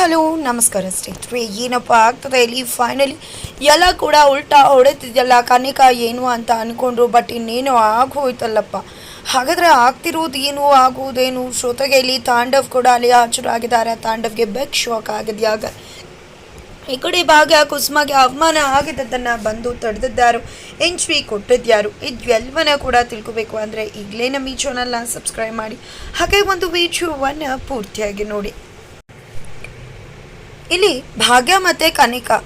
Hello, ನಮಸ್ಕಾರ ಸ್ನೇಹಿತರೆ. ಏನಪ್ಪ ಆಗ್ತದೆ ಇಲ್ಲಿ ಫೈನಲಿ ಎಲ್ಲ ಕೂಡ ಉಲ್ಟಾ ಹೊಡೆತಿದ್ಯಲ್ಲ ಕನಿಕ ಏನು ಅಂತ ಅಂದ್ಕೊಂಡ್ರು ಬಟ್ ಇನ್ನೇನು ಆಗೋಯ್ತಲ್ಲಪ್ಪ. ಹಾಗಾದರೆ ಆಗ್ತಿರೋದು ಏನು ಆಗುವುದೇನು ಶ್ರೋತೆಗೆ ಇಲ್ಲಿ ತಾಂಡವ್ ಕೂಡ ಅಲ್ಲಿ ಹಾಜರಾಗಿದ್ದಾರೆ. ತಾಂಡವ್ಗೆ ಬೆಕ್ ಶಾಕ್ ಆಗಿದೆಯಾಗ ಈ ಕಡೆ ಭಾಗ ಕುಸುಮಗೆ ಅವಮಾನ ಆಗಿದ್ದನ್ನು ಬಂದು ತಡೆದಿದ್ದಾರು. ಎಂಚ್ವಿ ಕೊಟ್ಟಿದ್ಯಾರು. ಇದೆಲ್ಲವನ್ನ ಕೂಡ ತಿಳ್ಕೊಬೇಕು ಅಂದರೆ ಈಗಲೇ ನಮ್ಮ ಈ ಚಾನಲ್ನ ಸಬ್ಸ್ಕ್ರೈಬ್ ಮಾಡಿ. ಹಾಗೆ ಒಂದು ವಿಡಿಯೋವನ್ನು ಪೂರ್ತಿಯಾಗಿ ನೋಡಿ. ಇಲ್ಲಿ ಭಾಗ್ಯ ಮತ್ತೆ ಕನಿಕಾ.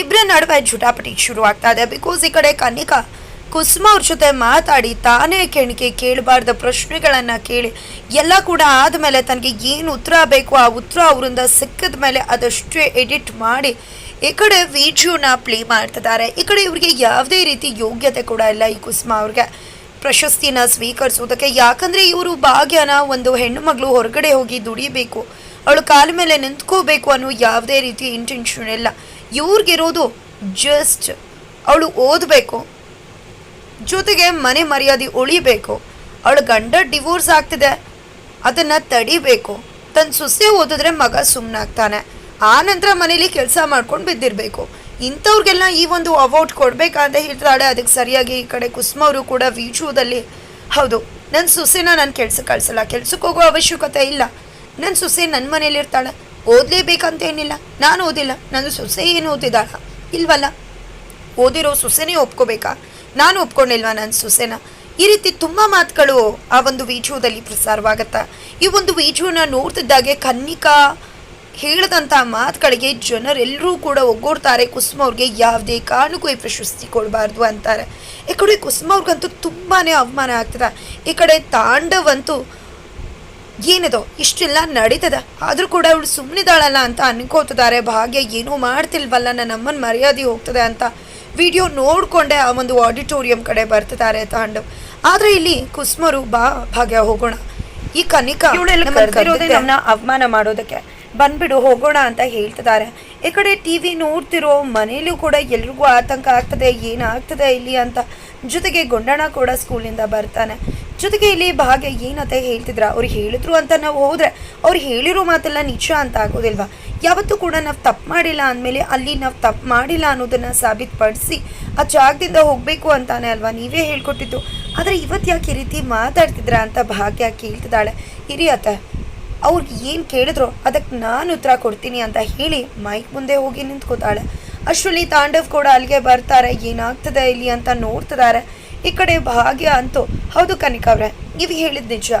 ಇಬ್ಬರ ನಡುವೆ ಜುಟಾಪಟಿ ಶುರು ಇದೆ ಬಿಕಾಸ್ ಈ ಕಡೆ ಕನಿಕಾ ಕುಸುಮ ಅವ್ರ ಜೊತೆ ಮಾತಾಡಿ ತಾನೇ ಕೆಣಿಕೆ ಕೇಳಬಾರ್ದ ಪ್ರಶ್ನೆಗಳನ್ನು ಕೇಳಿ. ಎಲ್ಲ ಕೂಡ ಆದಮೇಲೆ ತನಗೆ ಏನು ಉತ್ತರ ಬೇಕು ಆ ಉತ್ತರ ಅವರಿಂದ ಸಿಕ್ಕಿದ ಮೇಲೆ ಅದಷ್ಟೇ ಎಡಿಟ್ ಮಾಡಿ ಈ ಕಡೆ ವಿಡಿಯೋನ ಪ್ಲೇ ಮಾಡ್ತಿದ್ದಾರೆ. ಈ ಕಡೆ ಇವ್ರಿಗೆ ಯಾವುದೇ ರೀತಿ ಯೋಗ್ಯತೆ ಕೂಡ ಇಲ್ಲ ಈ ಕುಸುಮ ಅವ್ರಿಗೆ. ಪ್ರಶಸ್ತಿನ ಸ್ವೀಕರಿಸೋದಕ್ಕೆ ಯಾಕಂದ್ರೆ ಇವರು ಭಾಗ್ಯನ ಒಂದು ಹೆಣ್ಣು ಮಗಳು ಹೊರಗಡೆ ಹೋಗಿ ದುಡಿಬೇಕು. ಅವಳು ಕಾಲ ಮೇಲೆ ನಿಂತ್ಕೋಬೇಕು ಅನ್ನೋ ಯಾವುದೇ ರೀತಿ ಇಂಟೆನ್ಷನ್ ಇಲ್ಲ. ಇವ್ರಿಗಿರೋದು ಜಸ್ಟ್ ಅವಳು ಓದಬೇಕು, ಜೊತೆಗೆ ಮನೆ ಮರ್ಯಾದೆ ಉಳಿಬೇಕು, ಅವಳ ಗಂಡ ಡಿವೋರ್ಸ್ ಆಗ್ತಿದೆ, ಅದನ್ನ ತಡಿಬೇಕು. ತನ್ನ ಸೊಸೆ ಓದಿದ್ರೆ ಮಗ ಸುಮ್ಮನಾಗ್ತಾನೆ ಆ ನಂತರ ಮನೇಲಿ ಕೆಲಸ ಮಾಡ್ಕೊಂಡು ಬಿದ್ದಿರಬೇಕು. ಇಂಥವ್ರಿಗೆಲ್ಲ ಈ ಒಂದು ಅವಾರ್ಡ್ ಕೊಡಬೇಕಂತ ಹೇಳ್ತಾಳೆ. ಅದಕ್ಕೆ ಸರಿಯಾಗಿ ಈ ಕಡೆ ಕುಸುಮ ಅವರು ಕೂಡ ವೀಚುವುದಲ್ಲಿ ಹೌದು ನನ್ನ ಸೊಸೆನ ನಾನು ಕೆಲಸ ಕಳಿಸಲ್ಲ. ಕೆಲ್ಸಕ್ಕೆ ಹೋಗೋ ಅವಶ್ಯಕತೆ ಇಲ್ಲ. ನನ್ನ ಸೊಸೆ ನನ್ನ ಮನೇಲಿ ಇರ್ತಾಳೆ. ಓದಲೇಬೇಕಂತ ಏನಿಲ್ಲ ನಾನು ಓದಿಲ್ಲ. ನನ್ನ ಸೊಸೆ ಏನು ಓದಿದಾಳ? ಇಲ್ವಲ್ಲ? ಓದಿರೋ ಸೊಸೆನೇ ಒಪ್ಕೋಬೇಕಾ? ನಾನು ಒಪ್ಕೊಂಡಿಲ್ವಾ ನನ್ನ ಸೊಸೆನ? ಈ ರೀತಿ ತುಂಬ ಮಾತುಗಳು ಆ ಒಂದು ವಿಡಿಯೋದಲ್ಲಿ ಪ್ರಸಾರವಾಗತ್ತ? ಈ ಒಂದು ವಿಡಿಯೋನ ನೋಡ್ತಿದ್ದಾಗೆ ಕನ್ನಿಕಾ ಹೇಳಿದಂಥ ಮಾತುಗಳಿಗೆ ಜನರೆಲ್ಲರೂ ಕೂಡ ಒಗ್ಗೂಡ್ತಾರೆ. ಕುಸುಮ ಅವ್ರಿಗೆ ಯಾವುದೇ ಕಾರಣಕ್ಕೂ ಈ ಪ್ರಶಸ್ತಿ ಕೊಡಬಾರ್ದು ಅಂತಾರೆ. ಈ ಕಡೆ ಕುಸುಮ ಅವ್ರಿಗಂತೂ ತುಂಬಾ ಅವಮಾನ ಆಗ್ತದೆ. ಈ ಕಡೆ ತಾಂಡವಂತೂ ಏನಿದೋ? ಇಷ್ಟೆಲ್ಲ ನಡೀತದ. ಆದರೂ ಕೂಡ ಅವಳು ಸುಮ್ಮನಿದಾಳಲ್ಲ ಅಂತ ಅನ್ಕೋತಿದ್ದಾರೆ. ಭಾಗ್ಯ ಏನೂ ಮಾಡ್ತಿಲ್ವಲ್ಲ. ನನ್ನ ಅಮ್ಮನ ಮರ್ಯಾದೆ ಹೋಗ್ತದೆ ಅಂತ ವಿಡಿಯೋ ನೋಡಿಕೊಂಡೆ ಆ ಒಂದು ಆಡಿಟೋರಿಯಂ ಕಡೆ ಬರ್ತಿದ್ದಾರೆ ತಾಂಡವ್ ಆದರೆ ಇಲ್ಲಿ ಕುಸ್ಮರು ಬಾ ಭಾಗ್ಯ ಹೋಗೋಣ. ಈ ಕನಿಕಾ ಅವಮಾನ ಮಾಡೋದಕ್ಕೆ. ಬಂದ್ಬಿಡು, ಹೋಗೋಣ ಅಂತ ಹೇಳ್ತಿದ್ದಾರೆ. ಈ ಕಡೆ ಟಿ ವಿ ನೋಡ್ತಿರೋ ಮನೇಲೂ ಕೂಡ ಎಲ್ರಿಗೂ ಆತಂಕ ಆಗ್ತದೆ, ಏನಾಗ್ತದೆ ಇಲ್ಲಿ ಅಂತ. ಜೊತೆಗೆ ಗೊಂಡಣ ಕೂಡ ಸ್ಕೂಲಿಂದ ಬರ್ತಾನೆ. ಜೊತೆಗೆ ಇಲ್ಲಿ ಭಾಗ್ಯ ಏನಂತ ಹೇಳ್ತಿದ್ರ? ಅವ್ರು ಹೇಳಿದ್ರು ಅಂತ ನಾವು ಹೋದ್ರೆ, ಅವ್ರು ಹೇಳಿರೋ ಮಾತೆಲ್ಲ ನಿಜ ಅಂತ ಆಗೋದಿಲ್ವಾ? ಯಾವತ್ತೂ ಕೂಡ ನಾವು ತಪ್ಪು ಮಾಡಿಲ್ಲ ಅಂದಮೇಲೆ ಅಲ್ಲಿ ನಾವು ತಪ್ಪು ಮಾಡಿಲ್ಲ ಅನ್ನೋದನ್ನು ಸಾಬೀತುಪಡಿಸಿ ಆ ಜಾಗದಿಂದ ಹೋಗಬೇಕು ಅಂತಾನೆ ಅಲ್ವಾ? ನೀವೇ ಹೇಳ್ಕೊಟ್ಟಿದ್ದು. ಆದರೆ ಇವತ್ತು ಯಾಕೆ ಈ ರೀತಿ ಮಾತಾಡ್ತಿದ್ರ ಅಂತ ಭಾಗ್ಯ ಕೇಳ್ತಿದ್ದಾಳೆ. ಹಿರಿಯತ್ತ ಅವ್ರಿಗೆ ಏನು ಕೇಳಿದ್ರು ಅದಕ್ಕೆ ನಾನು ಉತ್ತರ ಕೊಡ್ತೀನಿ ಅಂತ ಹೇಳಿ ಮೈಕ್ ಮುಂದೆ ಹೋಗಿ ನಿಂತ್ಕೋತಾಳೆ. ಅಷ್ಟರಲ್ಲಿ ತಾಂಡವ್ ಕೂಡ ಅಲ್ಲಿಗೆ ಬರ್ತಾರೆ. ಏನಾಗ್ತದೆ ಇಲ್ಲಿ ಅಂತ ನೋಡ್ತಿದ್ದಾರೆ ಈ ಕಡೆ ಭಾಗ್ಯ ಅಂತೂ, ಹೌದು ಕನಿಕಾ ಅವ್ರೆ, ನೀವು ಹೇಳಿದ ನಿಜ.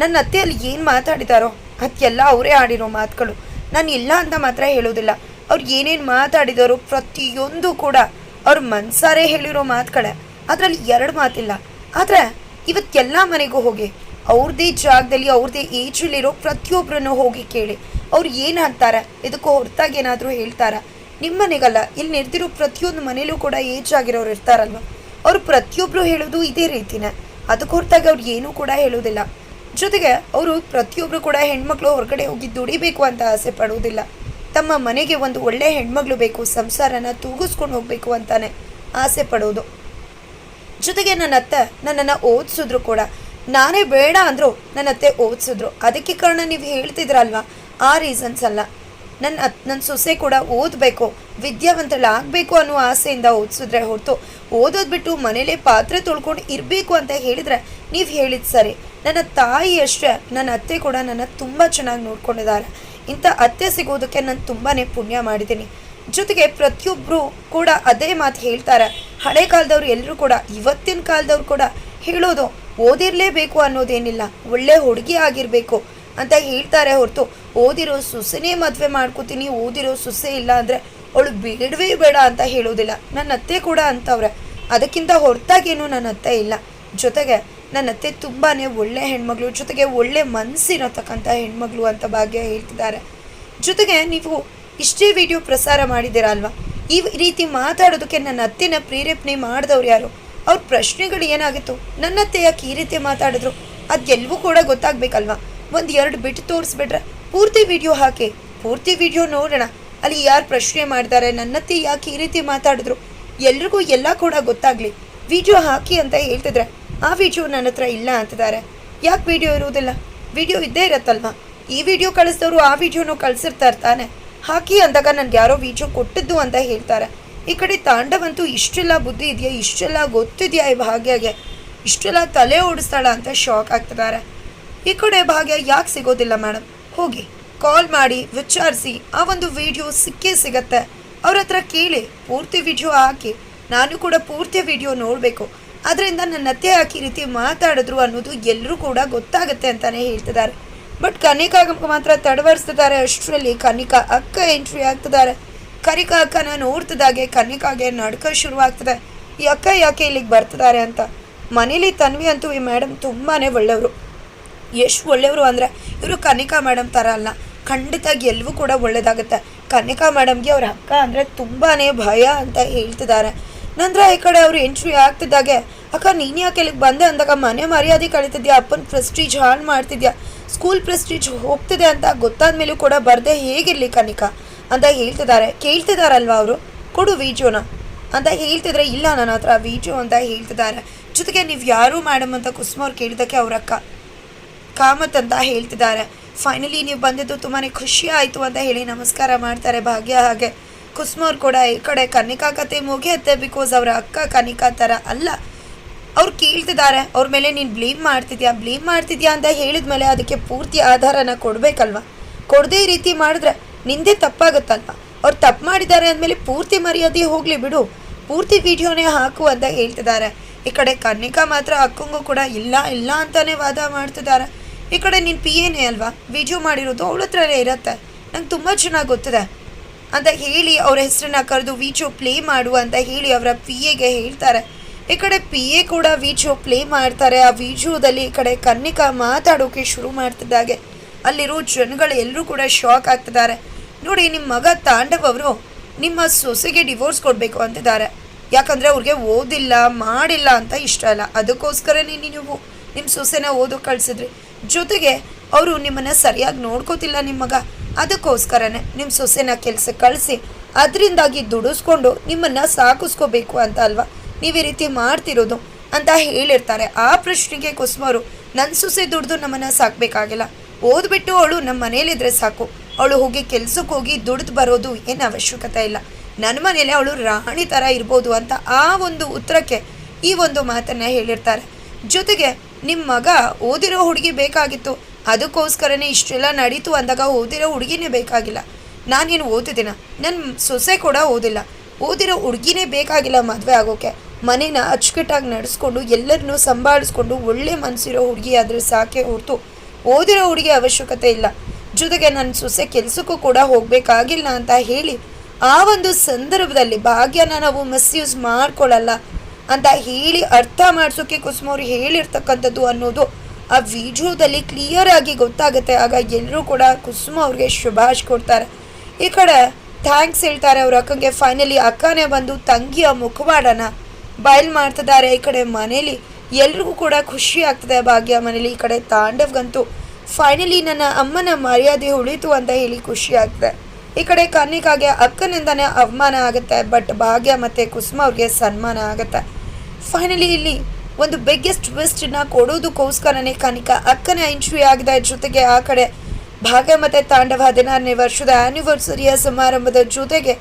ನನ್ನ ಅತ್ತೆ ಅಲ್ಲಿ ಏನು ಮಾತಾಡಿದಾರೋ ಅದಕ್ಕೆಲ್ಲ ಅವರೇ ಆಡಿರೋ ಮಾತುಗಳು. ನಾನು ಇಲ್ಲ ಅಂತ ಮಾತ್ರ ಹೇಳೋದಿಲ್ಲ. ಅವ್ರು ಏನೇನು ಮಾತಾಡಿದಾರೋ ಪ್ರತಿಯೊಂದು ಕೂಡ ಅವ್ರ ಮನ್ಸಾರೇ ಹೇಳಿರೋ ಮಾತುಗಳೇ. ಅದರಲ್ಲಿ ಎರಡು ಮಾತಿಲ್ಲ. ಆದರೆ ಇವತ್ತೆಲ್ಲ ಮನೆಗೂ ಹೋಗಿ ಅವ್ರದ್ದೇ ಜಾಗದಲ್ಲಿ ಅವ್ರದ್ದೇ ಏಜಲ್ಲಿರೋ ಪ್ರತಿಯೊಬ್ಬರನ್ನು ಹೋಗಿ ಕೇಳಿ. ಅವ್ರು ಏನು ಅಂತಾರೆ? ಇದಕ್ಕೂ ಹೊರತಾಗಿ ಏನಾದರೂ ಹೇಳ್ತಾರ? ನಿಮ್ಮ ಮನೆಗಲ್ಲ, ಇಲ್ಲಿ ನಿರ್ದಿರೋ ಪ್ರತಿಯೊಂದು ಮನೇಲೂ ಕೂಡ ಏಜ್ ಆಗಿರೋರು ಇರ್ತಾರಲ್ವ? ಅವ್ರು ಪ್ರತಿಯೊಬ್ಬರು ಹೇಳೋದು ಇದೇ ರೀತಿನೇ. ಅದಕ್ಕೆ ಹೊರತಾಗಿ ಅವ್ರು ಏನೂ ಕೂಡ ಹೇಳೋದಿಲ್ಲ. ಜೊತೆಗೆ ಅವರು ಪ್ರತಿಯೊಬ್ಬರು ಕೂಡ ಹೆಣ್ಮಕ್ಳು ಹೊರಗಡೆ ಹೋಗಿ ದುಡಿಬೇಕು ಅಂತ ಆಸೆ ಪಡೋದಿಲ್ಲ ತಮ್ಮ ಮನೆಗೆ ಒಂದು ಒಳ್ಳೆ ಹೆಣ್ಮಗಳು ಬೇಕು, ಸಂಸಾರನ ತೂಗಿಸ್ಕೊಂಡು ಹೋಗಬೇಕು ಅಂತಾನೆ ಆಸೆ ಪಡೋದು. ಜೊತೆಗೆ ನನ್ನ ಅತ್ತ ನನ್ನನ್ನು ಓದಿಸಿದ್ರು ಕೂಡ ನಾನೇ ಬೇಡ ಅಂದರು ನನ್ನ ಅತ್ತೆ ಓದಿಸಿದ್ರು. ಅದಕ್ಕೆ ಕಾರಣ ನೀವು ಹೇಳ್ತಿದ್ರಲ್ವಾ? ಆ ರೀಸನ್ಸ್ ಅಲ್ಲ. ನನ್ನ ಅತ್ ನನ್ನ ಸೊಸೆ ಕೂಡ ಓದಬೇಕು. ವಿದ್ಯಾವಂತಳಾಗಬೇಕು ಅನ್ನೋ ಆಸೆಯಿಂದ ಓದಿಸಿದ್ರೆ ಹೊರತು ಓದೋದು ಬಿಟ್ಟು ಮನೇಲೇ ಪಾತ್ರೆ ತೊಳ್ಕೊಂಡು ಇರಬೇಕು ಅಂತ ಹೇಳಿದರೆ ನೀವು ಹೇಳಿದ ಸರಿ. ನನ್ನ ತಾಯಿ ಅಷ್ಟೇ, ನನ್ನ ಅತ್ತೆ ಕೂಡ ನನ್ನ ತುಂಬ ಚೆನ್ನಾಗಿ ನೋಡ್ಕೊಂಡಿದ್ದಾರೆ. ಇಂಥ ಅತ್ತೆ ಸಿಗೋದಕ್ಕೆ ನಾನು ತುಂಬಾ ಪುಣ್ಯ ಮಾಡಿದ್ದೀನಿ. ಜೊತೆಗೆ ಪ್ರತಿಯೊಬ್ಬರು ಕೂಡ ಅದೇ ಮಾತು ಹೇಳ್ತಾರೆ. ಹಳೆ ಕಾಲದವ್ರು ಎಲ್ಲರೂ ಕೂಡ, ಇವತ್ತಿನ ಕಾಲದವ್ರು ಕೂಡ ಹೇಳೋದು ಓದಿರಲೇಬೇಕು ಅನ್ನೋದೇನಿಲ್ಲ. ಒಳ್ಳೆ ಹುಡುಗಿ ಆಗಿರಬೇಕು ಅಂತ ಹೇಳ್ತಾರೆ ಹೊರತು ಓದಿರೋ ಸೊಸೆನೇ ಮದುವೆ ಮಾಡ್ಕೋತೀನಿ, ಓದಿರೋ ಸೊಸೆ ಇಲ್ಲ ಅಂದರೆ ಅವಳು ಬೇಡವೇ ಬೇಡ ಅಂತ ಹೇಳೋದಿಲ್ಲ. ನನ್ನ ಅತ್ತೆ ಕೂಡ ಅಂತವ್ರೆ. ಅದಕ್ಕಿಂತ ಹೊರತಾಗೇನು ನನ್ನ ಅತ್ತೆ ಇಲ್ಲ. ಜೊತೆಗೆ ನನ್ನ ಅತ್ತೆ ತುಂಬಾ ಒಳ್ಳೆ ಹೆಣ್ಮಗಳು, ಜೊತೆಗೆ ಒಳ್ಳೆ ಮನಸ್ಸಿರತಕ್ಕಂಥ ಹೆಣ್ಮಗಳು ಅಂತ ಭಾಗ್ಯ ಹೇಳ್ತಿದ್ದಾರೆ. ಜೊತೆಗೆ ನೀವು ಇಷ್ಟೇ ವಿಡಿಯೋ ಪ್ರಸಾರ ಮಾಡಿದ್ದೀರಾ ಅಲ್ವಾ? ಈ ರೀತಿ ಮಾತಾಡೋದಕ್ಕೆ ನನ್ನ ಅತ್ತೆನ ಪ್ರೇರೇಪಣೆ ಮಾಡಿದವ್ರು ಯಾರು? ಅವ್ರ ಪ್ರಶ್ನೆಗಳು ಏನಾಗಿತ್ತು? ನನ್ನ ಅತ್ತೆ ಯಾಕೆ ಈ ರೀತಿ ಮಾತಾಡಿದ್ರು. ಅದೆಲ್ಲವೂ ಕೂಡ ಗೊತ್ತಾಗಬೇಕಲ್ವಾ? ಒಂದು ಎರಡು ಬಿಟ್ಟು ತೋರಿಸ್ಬಿಟ್ರೆ ಪೂರ್ತಿ ವಿಡಿಯೋ ಹಾಕಿ, ಪೂರ್ತಿ ವಿಡಿಯೋ ನೋಡೋಣ. ಅಲ್ಲಿ ಯಾರು ಪ್ರಶ್ನೆ ಮಾಡಿದ್ದಾರೆ ನನ್ನತ್ತೆ ಯಾಕೆ ಈ ರೀತಿ ಮಾತಾಡಿದ್ರು? ಎಲ್ರಿಗೂ ಎಲ್ಲ ಕೂಡ ಗೊತ್ತಾಗಲಿ. ವಿಡಿಯೋ ಹಾಕಿ ಅಂತ ಹೇಳ್ತಿದ್ರೆ, ಆ ವಿಡಿಯೋ ನನ್ನ ಹತ್ರ ಇಲ್ಲ ಅಂತಿದ್ದಾರೆ. ಯಾಕೆ ವಿಡಿಯೋ ಇರುವುದಿಲ್ಲ? ವಿಡಿಯೋ ಇದ್ದೇ ಇರತ್ತಲ್ವಾ? ಈ ವಿಡಿಯೋ ಕಳಿಸಿದವರು ಆ ವಿಡಿಯೋನು ಕಳಿಸಿರ್ತಾರೆ ತಾನೆ. ಹಾಕಿ ಅಂದಾಗ ನನಗೆ ಯಾರೋ ವಿಡಿಯೋ ಕೊಟ್ಟಿದ್ದು ಅಂತ ಹೇಳ್ತಾರೆ. ಈ ಕಡೆ ತಾಂಡವಂತೂ ಇಷ್ಟೆಲ್ಲ ಬುದ್ಧಿ ಇದೆಯಾ, ಇಷ್ಟೆಲ್ಲ ಗೊತ್ತಿದೆಯಾ ಈ ಭಾಗ್ಯಗೆ? ಇಷ್ಟೆಲ್ಲ ತಲೆ ಓಡಿಸ್ತಾಳ ಅಂತ ಶಾಕ್ ಆಗ್ತಿದ್ದಾರೆ ಈ ಕಡೆ ಭಾಗ್ಯ ಯಾಕೆ ಸಿಗೋದಿಲ್ಲ ಮೇಡಮ್ ಹೋಗಿ ಕಾಲ್ ಮಾಡಿ, ವಿಚಾರಿಸಿ, ಆ ಒಂದು ವಿಡಿಯೋ ಸಿಕ್ಕೇ ಸಿಗತ್ತೆ. ಅವ್ರ ಹತ್ರ ಕೇಳಿ, ಪೂರ್ತಿ ವಿಡಿಯೋ ಹಾಕಿ. ನಾನು ಕೂಡ ಪೂರ್ತಿ ವಿಡಿಯೋ ನೋಡಬೇಕು. ಅದರಿಂದ ನನ್ನ ಅತ್ತೆ ಹಾಕಿ ರೀತಿ ಮಾತಾಡಿದ್ರು ಅನ್ನೋದು ಎಲ್ಲರೂ ಕೂಡ ಗೊತ್ತಾಗುತ್ತೆ ಅಂತಲೇ ಹೇಳ್ತಿದ್ದಾರೆ. ಬಟ್ ಕನಿಕಾಗ ಮಾತ್ರ ತಡವರಿಸ್ತಿದ್ದಾರೆ. ಅಷ್ಟರಲ್ಲಿ ಕನಿಕಾ ಅಕ್ಕ ಎಂಟ್ರಿ ಆಗ್ತಿದ್ದಾರೆ. ಕನಿಕಾ ಅಕ್ಕನ ನೋಡ್ತಿದ್ದಾಗೆ, ಕನ್ನಿಕಾಗೆ ನಡ್ಕ ಶುರುವಾಗ್ತದೆ. ಈ ಅಕ್ಕ ಯಾಕೆ ಇಲ್ಲಿಗೆ ಬರ್ತಿದ್ದಾರೆ ಅಂತ? ಮನೇಲಿ ತನ್ವಿ ಅಂತೂ ಈ ಮೇಡಮ್ ತುಂಬಾನೇ ಒಳ್ಳೆಯವರು. ಎಷ್ಟು ಒಳ್ಳೆಯವರು ಅಂದರೆ, ಇವರು ಕನಿಕಾ ಮೇಡಮ್ ಥರ ಅಲ್ಲ. ಖಂಡಿತ ಎಲ್ಲವೂ ಕೂಡ ಒಳ್ಳೇದಾಗುತ್ತೆ. ಕನಿಕಾ ಮೇಡಮ್ಗೆ ಅವ್ರ ಅಕ್ಕ ಅಂದರೆ ತುಂಬಾ ಭಯ ಅಂತ ಹೇಳ್ತಿದ್ದಾರೆ. ನಂತರ ಈ ಕಡೆ ಅವರು ಎಂಟ್ರಿ ಆಗ್ತಿದ್ದಾಗೆ. ಅಕ್ಕ, ನೀನು ಯಾಕೆ ಇಲ್ಲಿಗೆ ಬಂದೆ? ಅಂದಾಗ, ಮನೆ ಮರ್ಯಾದೆ ಕಳೀತಿದ್ಯಾ? ಅಪ್ಪನ ಪ್ರೆಸ್ಟೀಜ್ ಹಾಳು ಮಾಡ್ತಿದ್ಯಾ? ಸ್ಕೂಲ್ ಪ್ರೆಸ್ಟೀಜ್ ಹೋಗ್ತಿದೆ ಅಂತ ಗೊತ್ತಾದ ಮೇಲೂ ಕೂಡ ಬರದೆ ಹೇಗಿರಲಿ ಕನಿಕಾ ಅಂತ ಹೇಳ್ತಿದ್ದಾರೆ. ಕೇಳ್ತಿದಾರಲ್ವಾ ಅವರು? ಕೊಡು ವಿಡಿಯೋನ ಅಂತ ಹೇಳ್ತಿದ್ರೆ, ಇಲ್ಲ, ನನ್ನ ಹತ್ರ ವಿಡಿಯೋ ಅಂತ ಹೇಳ್ತಿದ್ದಾರೆ. ಜೊತೆಗೆ ನೀವು ಯಾರು ಮೇಡಮ್ ಅಂತ ಕುಸುಮ ಅವ್ರು ಕೇಳಿದ್ದಕ್ಕೆ ಅವ್ರ ಅಕ್ಕ? ಕಾಮತ್ ಅಂತ ಹೇಳ್ತಿದ್ದಾರೆ. ಫೈನಲಿ ನೀವು ಬಂದಿದ್ದು ತುಂಬಾ ಖುಷಿ ಆಯಿತು ಅಂತ ಹೇಳಿ ನಮಸ್ಕಾರ ಮಾಡ್ತಾರೆ ಭಾಗ್ಯ ಹಾಗೆ. ಕುಸುಮ ಅವ್ರು ಕೂಡ ಈ ಕಡೆ ಕನಿಕಾ ಕತೆ ಮುಗಿಯುತ್ತೆ ಬಿಕಾಸ್ ಅವರ ಅಕ್ಕ ಕನಿಕಾ ಥರ ಅಲ್ಲ. ಅವ್ರು ಕೇಳ್ತಿದ್ದಾರೆ, ಅವ್ರ ಮೇಲೆ ನೀನು ಬ್ಲೇಮ್ ಮಾಡ್ತಿದ್ಯಾ? ಬ್ಲೇಮ್ ಮಾಡ್ತಿದ್ಯಾ ಅಂತ ಹೇಳಿದ್ಮೇಲೆ ಅದಕ್ಕೆ ಪೂರ್ತಿ ಆಧಾರನ ಕೊಡಬೇಕಲ್ವ? ಕೊಡದೇ ಈ ರೀತಿ ಮಾಡಿದ್ರೆ ನಿಂದೇ ತಪ್ಪಾಗುತ್ತಲ್ವ ಅವ್ರು ತಪ್ಪು ಮಾಡಿದ್ದಾರೆ ಅಂದಮೇಲೆ ಪೂರ್ತಿ ಮರ್ಯಾದೆ ಹೋಗಲಿ ಬಿಡು. ಪೂರ್ತಿ ವಿಡಿಯೋನೇ ಹಾಕು ಅಂತ ಹೇಳ್ತಿದ್ದಾರೆ. ಈ ಕಡೆ ಕನ್ನಿಕಾ ಮಾತ್ರ ಅಕ್ಕಂಗೂ ಕೂಡ ಇಲ್ಲ ಇಲ್ಲ ಅಂತಾನೆ ವಾದ ಮಾಡ್ತಿದ್ದಾರೆ. ಈ ಕಡೆ ನಿನ್ನ ಪಿ ಎನೇ ಅಲ್ವಾ? ವಿಡಿಯೋ ಮಾಡಿರೋದು ಅವಳ ಹತ್ರನೇ ಇರತ್ತೆ. ನಂಗೆ ತುಂಬ ಚೆನ್ನಾಗಿ ಗೊತ್ತಿದೆ ಅಂತ ಹೇಳಿ ಅವ್ರ ಹೆಸರನ್ನ ಕರೆದು ವಿಡಿಯೋ ಪ್ಲೇ ಮಾಡು ಅಂತ ಹೇಳಿ ಅವರ ಪಿ ಎಗೆ ಹೇಳ್ತಾರೆ. ಈ ಕಡೆ ಪಿ ಎ ಕೂಡ ವಿಡಿಯೋ ಪ್ಲೇ ಮಾಡ್ತಾರೆ. ಆ ವಿಡಿಯೋದಲ್ಲಿ ಈ ಕಡೆ ಕನ್ನಿಕಾ ಮಾತಾಡೋಕೆ ಶುರು ಮಾಡ್ತಿದ್ದಾಗೆ. ಅಲ್ಲಿರೋ ಜನಗಳು ಎಲ್ಲರೂ ಕೂಡ ಶಾಕ್ ಆಗ್ತಿದ್ದಾರೆ. ನೋಡಿ ನಿಮ್ಮ ಮಗ ತಾಂಡವ್ ಅವರು ನಿಮ್ಮ ಸೊಸೆಗೆ ಡಿವೋರ್ಸ್ ಕೊಡಬೇಕು ಅಂತಿದ್ದಾರೆ. ಯಾಕಂದರೆ ಅವ್ರಿಗೆ ಓದಿಲ್ಲ, ಮಾಡಿಲ್ಲ ಅಂತ ಇಷ್ಟ ಇಲ್ಲ ಅದಕ್ಕೋಸ್ಕರನೇ ನೀವು ನಿಮ್ಮ ಸೊಸೆನ ಓದೋ ಕಳಿಸಿದ್ರಿ. ಜೊತೆಗೆ ಅವರು ನಿಮ್ಮನ್ನು ಸರಿಯಾಗಿ ನೋಡ್ಕೋತಿಲ್ಲ ನಿಮ್ಮ ಮಗ. ಅದಕ್ಕೋಸ್ಕರನೇ ನಿಮ್ಮ ಸೊಸೆನ ಕೆಲಸಕ್ಕೆ ಕಳಿಸಿ, ಅದರಿಂದಾಗಿ ದುಡಿಸ್ಕೊಂಡು ನಿಮ್ಮನ್ನು ಸಾಕಿಸ್ಕೋಬೇಕು ಅಂತ ಅಲ್ವಾ? ನೀವು ಈ ರೀತಿ ಮಾಡ್ತಿರೋದು ಅಂತ ಹೇಳಿರ್ತಾರೆ. ಆ ಪ್ರಶ್ನೆಗೆ ಕುಸುಮರು ನನ್ನ ಸೊಸೆ ದುಡ್ದು ನಮ್ಮನ್ನು ಸಾಕಬೇಕಾಗಿಲ್ಲ. ಓದ್ಬಿಟ್ಟು ಅವಳು ನಮ್ಮ ಮನೇಲಿದ್ರೆ ಸಾಕು. ಅವಳು ಹೋಗಿ ಕೆಲ್ಸಕ್ಕೆ ಹೋಗಿ ದುಡಿದು ಬರೋದು ಏನು ಅವಶ್ಯಕತೆ ಇಲ್ಲ. ನನ್ನ ಮನೇಲಿ ಅವಳು ರಾಣಿ ಥರ ಇರ್ಬೋದು ಅಂತ ಆ ಒಂದು ಉತ್ತರಕ್ಕೆ ಈ ಒಂದು ಮಾತನ್ನು ಹೇಳಿರ್ತಾರೆ. ಜೊತೆಗೆ ನಿಮ್ಮ ಮಗ ಓದಿರೋ ಹುಡುಗಿ ಬೇಕಾಗಿತ್ತು. ಅದಕ್ಕೋಸ್ಕರನೇ ಇಷ್ಟೆಲ್ಲ ನಡೀತು ಅಂದಾಗ ಓದಿರೋ ಹುಡುಗಿನೇ ಬೇಕಾಗಿಲ್ಲ. ನಾನೇನು ಓದಿದ್ದೀನ? ನನ್ನ ಸೊಸೆ ಕೂಡ ಓದಿಲ್ಲ. ಓದಿರೋ ಹುಡುಗಿನೇ ಬೇಕಾಗಿಲ್ಲ ಮದುವೆ ಆಗೋಕ್ಕೆ ಮನೇನ ಅಚ್ಚುಕಟ್ಟಾಗಿ ನಡೆಸ್ಕೊಂಡು ಎಲ್ಲರನ್ನೂ ಸಂಭಾಳಿಸ್ಕೊಂಡು ಒಳ್ಳೆ ಮನಸ್ಸಿರೋ ಹುಡುಗಿ ಆದರೆ ಸಾಕೆ ಹೊರತು. ಓದಿರೋ ಹುಡುಗಿ ಅವಶ್ಯಕತೆ ಇಲ್ಲ. ಜೊತೆಗೆ ನನ್ನ ಸೊಸೆ ಕೆಲಸಕ್ಕೂ ಕೂಡ ಹೋಗಬೇಕಾಗಿಲ್ಲ ಅಂತ ಹೇಳಿ ಆ ಒಂದು ಸಂದರ್ಭದಲ್ಲಿ ಭಾಗ್ಯನ ನಾವು ಮಿಸ್ಯೂಸ್ ಮಾಡ್ಕೊಳ್ಳಲ್ಲ ಅಂತ ಹೇಳಿ ಅರ್ಥ ಮಾಡಿಸೋಕೆ ಕುಸುಮ ಅವ್ರು ಹೇಳಿರ್ತಕ್ಕಂಥದ್ದು ಅನ್ನೋದು ಆ ವಿಡಿಯೋದಲ್ಲಿ ಕ್ಲಿಯರ್ ಆಗಿ ಗೊತ್ತಾಗುತ್ತೆ. ಆಗ ಎಲ್ಲರೂ ಕೂಡ ಕುಸುಮ ಅವ್ರಿಗೆ ಶುಭಾಶ್ ಕೊಡ್ತಾರೆ. ಈ ಕಡೆ ಥ್ಯಾಂಕ್ಸ್ ಹೇಳ್ತಾರೆ ಅವ್ರ ಅಕ್ಕಂಗೆ. ಫೈನಲಿ ಅಕ್ಕನೇ ಬಂದು ತಂಗಿಯ ಮುಖವಾಡನ ಬಯಲ್ ಮಾಡ್ತಿದ್ದಾರೆ. ಈ ಕಡೆ ಮನೇಲಿ ಎಲ್ರಿಗೂ ಕೂಡ ಖುಷಿ ಆಗ್ತದೆ ಭಾಗ್ಯ ಮನೇಲಿ. ಈ ಕಡೆ ತಾಂಡವ್ಗಂತೂ ಫೈನಲಿ ನನ್ನ ಅಮ್ಮನ ಮರ್ಯಾದೆ ಉಳಿತು ಅಂತ ಹೇಳಿ ಖುಷಿ ಆಗ್ತದೆ. ಈ ಕಡೆ ಕನ್ನಿಕಾಗೆ ಅಕ್ಕನಿಂದನೇ ಅವಮಾನ ಆಗುತ್ತೆ ಬಟ್ ಭಾಗ್ಯ ಮತ್ತು ಕುಸುಮ ಅವ್ರಿಗೆ ಸನ್ಮಾನ ಆಗುತ್ತೆ. ಫೈನಲಿ ಇಲ್ಲಿ ಒಂದು ಬಿಗ್ಗೆಸ್ಟ್ ಟ್ವಿಸ್ಟನ್ನ ಕೊಡೋದಕ್ಕೋಸ್ಕರನೇ ಕನಿಕ ಅಕ್ಕನ ಎಂಟ್ರಿ ಆಗಿದೆ ಜೊತೆಗೆ ಆ ಕಡೆ ಭಾಗ್ಯ ಮತ್ತು ತಾಂಡವ ಹದಿನಾರನೇ ವರ್ಷದ ಆ್ಯನಿವರ್ಸರಿಯ ಸಮಾರಂಭದ ಜೊತೆಗೆ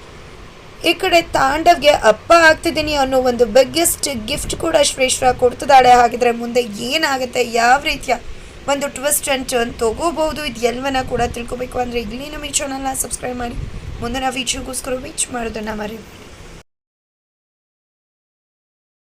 ಈ ಕಡೆ ತಾಂಡವ್ಗೆ ಅಪ್ಪ ಆಗ್ತಿದ್ದೀನಿ ಅನ್ನೋ ಒಂದು ಬಿಗ್ಗೆಸ್ಟ್ ಗಿಫ್ಟ್ ಕೂಡ ಶ್ರೇಷ್ಠ ಕೊಡ್ತಿದ್ದಾಳೆ. ಹಾಗಿದ್ರೆ ಮುಂದೆ ಏನಾಗುತ್ತೆ? ಯಾವ ರೀತಿಯ ಒಂದು ಟ್ವಿಸ್ಟ್ ಆ್ಯಂಡ್ ಟರ್ನ್ ತಗೋಬಹುದು. ಇದು ಎಲ್ಲವನ್ನ ಕೂಡ ತಿಳ್ಕೊಬೇಕು. ಅಂದರೆ ಇಲ್ಲಿ ನಮ್ಮ ಈ ಚಾನಲ್ನ ಸಬ್ಸ್ಕ್ರೈಬ್ ಮಾಡಿ. ಮುಂದಿನ ವೀಡಿಯೋಗೋಸ್ಕರ ವೀಚ್ ಮಾಡೋದನ್ನು ಮರಿಬೇಡಿ